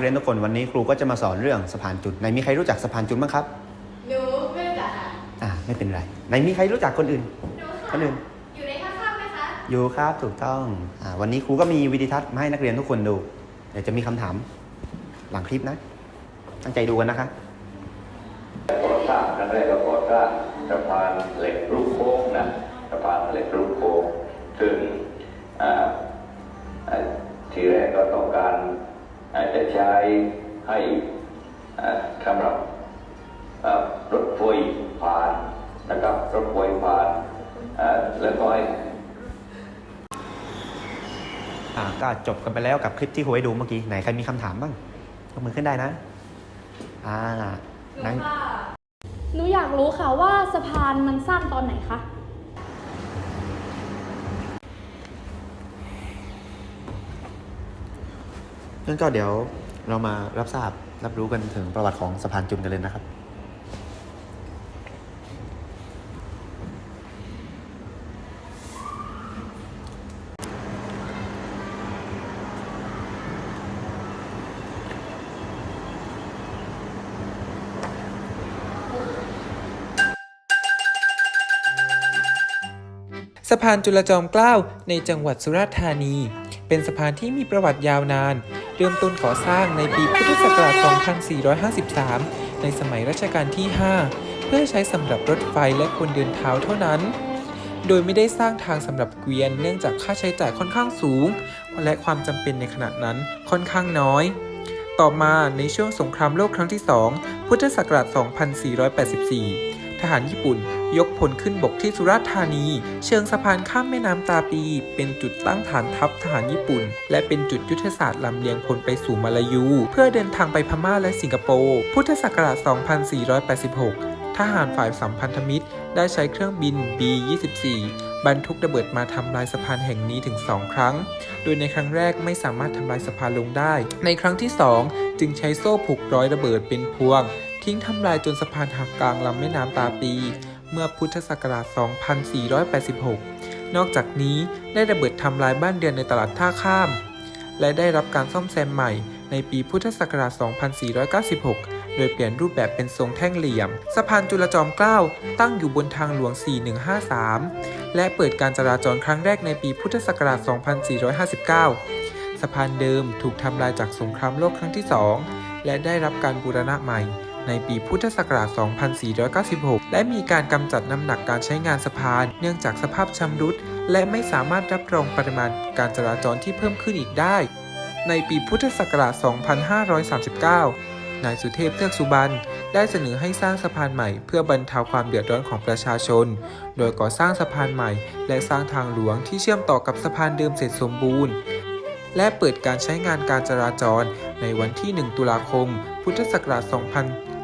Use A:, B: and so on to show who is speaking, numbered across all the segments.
A: เรียนทุกคนวันนี้ครูก็จะมาสอนเรื่องสะพานจุดไหนมีใครรู้จักสะพานจุดบ้างครับ
B: หนูไม่รู้จักค่ะ
A: อ่าไม่เป็นไรไหนมีใครรู้จักคนอื่น
B: หนู
A: คนอื่น
B: อยู่ในข้างๆไหมคะ
A: อยู่ครับถูกต้องอาวันนี้ครูก็มีวิดีทัศน์มาให้นักเรียนทุกคนดูเดี๋ยวจะมีคำถาม หลังคลิปนะ ตั้งใจดูกันนะคะ
C: ก่อสร้างครั้งแรกก็ก่อสร้างสะพานเหล็กรูปโค้งนะสะพานเหล็กรูปโค้งซึ่งอ่าอ่าทีแรกก็ต้องการ อาจจะใช้ให้สำหรับอ่ารถไฟผ่านนะครับรถไฟผ่านแล้วก็ให้
A: อ่าก็จบกันไปแล้วกับคลิปที่ครูให้ดูเมื่อกี้ ไหนใครมีคำถามบ้างยกมือขึ้นได้นะ อ่า
B: นั้
A: น
D: หนูอยากรู้ค่ะว่าสะพานมันสร้างตอนไหนคะ
A: นั่นก็เดี๋ยวเรามารับทราบรับรู้กันถึงประวัติของสะพานจุนกันเลยนะครับ
E: สะพานจุลจอมเกล้าในจังหวัดสุราษฎร์ธานี เป็นสะพานที่มีประวัติยาวนาน ริ่มต้นก่อสร้างในปีพุทธศักราช 2453 ในสมัยรัชกาลที่ 5 เพื่อใช้สำหรับรถไฟและคนเดินเท้าเท่านั้น โดยไม่ได้สร้างทางสำหรับเกวียนเนื่องจากค่าใช้จ่ายค่อนข้างสูง และความจำเป็นในขณะนั้นค่อนข้างน้อย ต่อมาในช่วงสงครามโลกครั้งที่ 2 พุทธศักราช 2484 ทหารญี่ปุ่น ยกพลขึ้นบกที่สุราษฎร์ธานี เชิงสะพานข้ามแม่น้ำตาปี เป็นจุดตั้งฐานทัพทหารญี่ปุ่น และเป็นจุดยุทธศาสตร์ลำเลียงพลไปสู่มาลายู เพื่อเดินทางไปพม่าและสิงคโปร์ พุทธศักราช 2486 ทหารฝ่ายสัมพันธมิตร ได้ใช้เครื่องบิน B-24 บรรทุกระเบิดมาทำลายสะพานแห่งนี้ถึง 2 ครั้ง โดยในครั้งแรกไม่สามารถทำลายสะพานลงได้ ในครั้งที่ 2 จึงใช้โซ่ผูกร้อยระเบิดเป็นพวง ทิ้งทำลายจนสะพานหักกลางลำแม่น้ำตาปี เมื่อพุทธศักราช 2486 นอกจากนี้ได้ระเบิดทำลายบ้านเรือนในตลาดท่าข้าม และได้รับการซ่อมแซมใหม่ในปีพุทธศักราช 2496 โดยเปลี่ยนรูปแบบเป็นทรงแท่งเหลี่ยม สะพานจุลจอมเกล้าตั้งอยู่บนทางหลวง 4153 และเปิดการจราจรครั้งแรกในปีพุทธศักราช 2459 สะพานเดิมถูกทำลายจากสงครามโลกครั้งที่ 2 และได้รับการบูรณะใหม่ ในปีพุทธศักราช 2496 และมีการกำจัดน้ำหนักการใช้งานสะพาน เนื่องจากสภาพชำรุด และไม่สามารถรับรองปริมาณการจราจรที่เพิ่มขึ้นอีกได้ ในปีพุทธศักราช 2539 นายสุเทพเทือกสุบรรณได้เสนอให้สร้างสะพานใหม่เพื่อบรรเทาความเดือดร้อนของประชาชน โดยก่อสร้างสะพานใหม่ และสร้างทางหลวงที่เชื่อมต่อกับสะพานเดิมเสร็จสมบูรณ์ และเปิดการใช้งานการจราจรในวันที่ 1 ตุลาคม พุทธศักราช
B: 2 5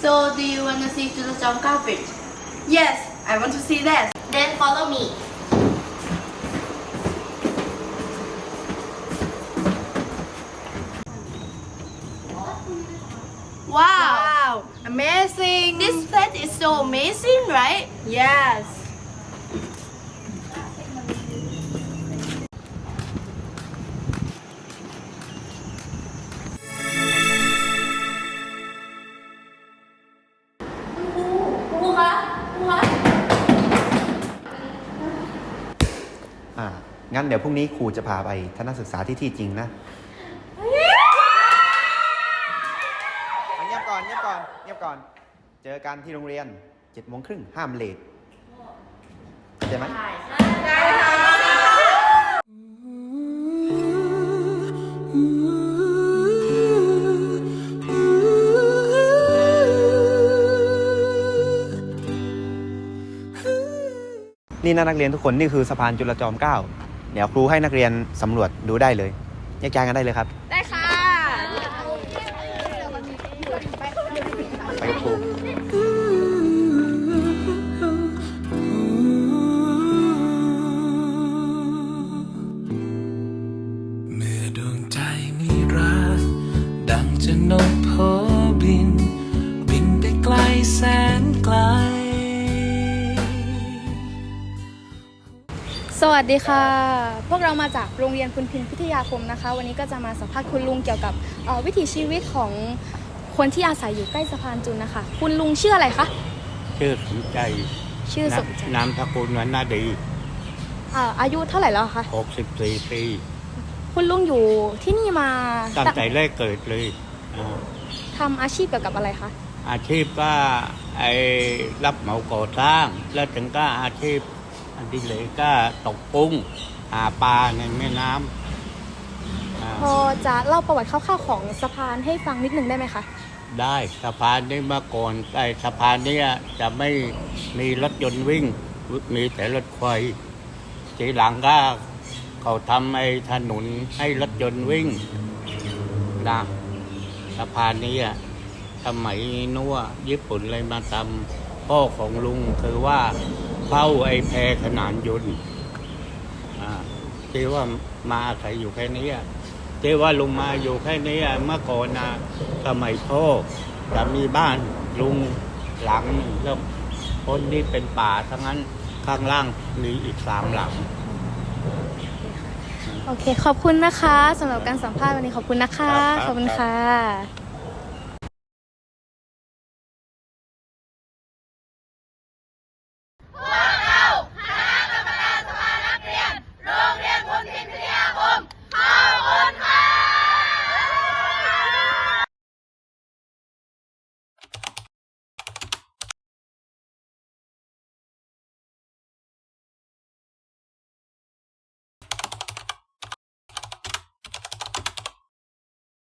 B: So do you want to see to the Jom carpet?
F: Yes, I want to see that.
B: Then follow me. Wow!
F: Wow, amazing.
B: This place is so amazing, right?
F: yes.
A: อ่างั้นเดี๋ยวพรุ่งนี้ครูจะพาไปทัศนศึกษาที่ที่จริงนะเงียบก่อนเงียบก่อนเงียบก่อน เจอกันที่โรงเรียนเจ็ดโมงครึ่งห้ามเลทเข้าใจไหม นะนักเรียนทุกคนนี่คือสะพานจุลจอมเกล้าเดี๋ยวครูให้นักเรียนสำรวจดูได้เลยแยกย้ายกันได้เลยครับ
D: ได้ค่ะ วัสดีค่ะ พวกเรามาจากโรงเรียนคุณพินพิทยาคมนะคะ วันนี้ก็จะมาสัมภาษณ์คุณลุงเกี่ยวกับเอ่อวิถีชีวิตของคนที่อาศัยอยู่ใกล้สะพานจุนนะคะ คุณลุงชื่ออะไรคะ
G: ชื่อสมใจ
D: ชื่อสมใจ
G: นามสกุลวันนาดี
D: อ่าอายุเท่าไหร่แล้วคะ
G: 64 ปี
D: คุณลุงอยู่ที่นี่มา
G: ตั้งแต่แรกเกิดเลยอ่า
D: ทำอาชีพเกี่ยวกับอะไรคะ
G: อาชีพก็ไอ้รับเหมาก่อสร้าง แล้วถึงก็อาชีพ อันที่เหลยก็ตกกุ้งหาปลาในแม่น้ำอ่า
D: พอจะเล่าประวัติคร่าวๆของสะพานให้ฟังนิดนึงได้ไหมคะ
G: ได้สะพานนี้เมื่อก่อนไอ้สะพานเนี้จะไม่มีรถยนต์วิ่ง มีแต่รถไฟทีหลังก็เขาทำไอ้ถนนให้รถยนต์วิ่งนะสะพานนี้อะสมัยนู้นอะญี่ปุ่นเลยมาทำพ่อของลุงคือว่า เข้าไอ้แพขนานยนต์อ่าที่ว่ามาอาศัยอยู่แค่นี้อะที่ว่าลุงมาอยู่แค่นี้อะเมื่อก่อนนะสมัยพ่อจะมีบ้านลุงหลังหนึ่งแล้วคนนี้เป็นป่าทั้งนั้นข้างล่างมีอีกสามหลัง
D: โอเค ขอบคุณนะคะสำหรับการสัมภาษณ์วันนี้ขอบคุณนะคะ
G: ครับครับ
D: ขอบคุณค่ะ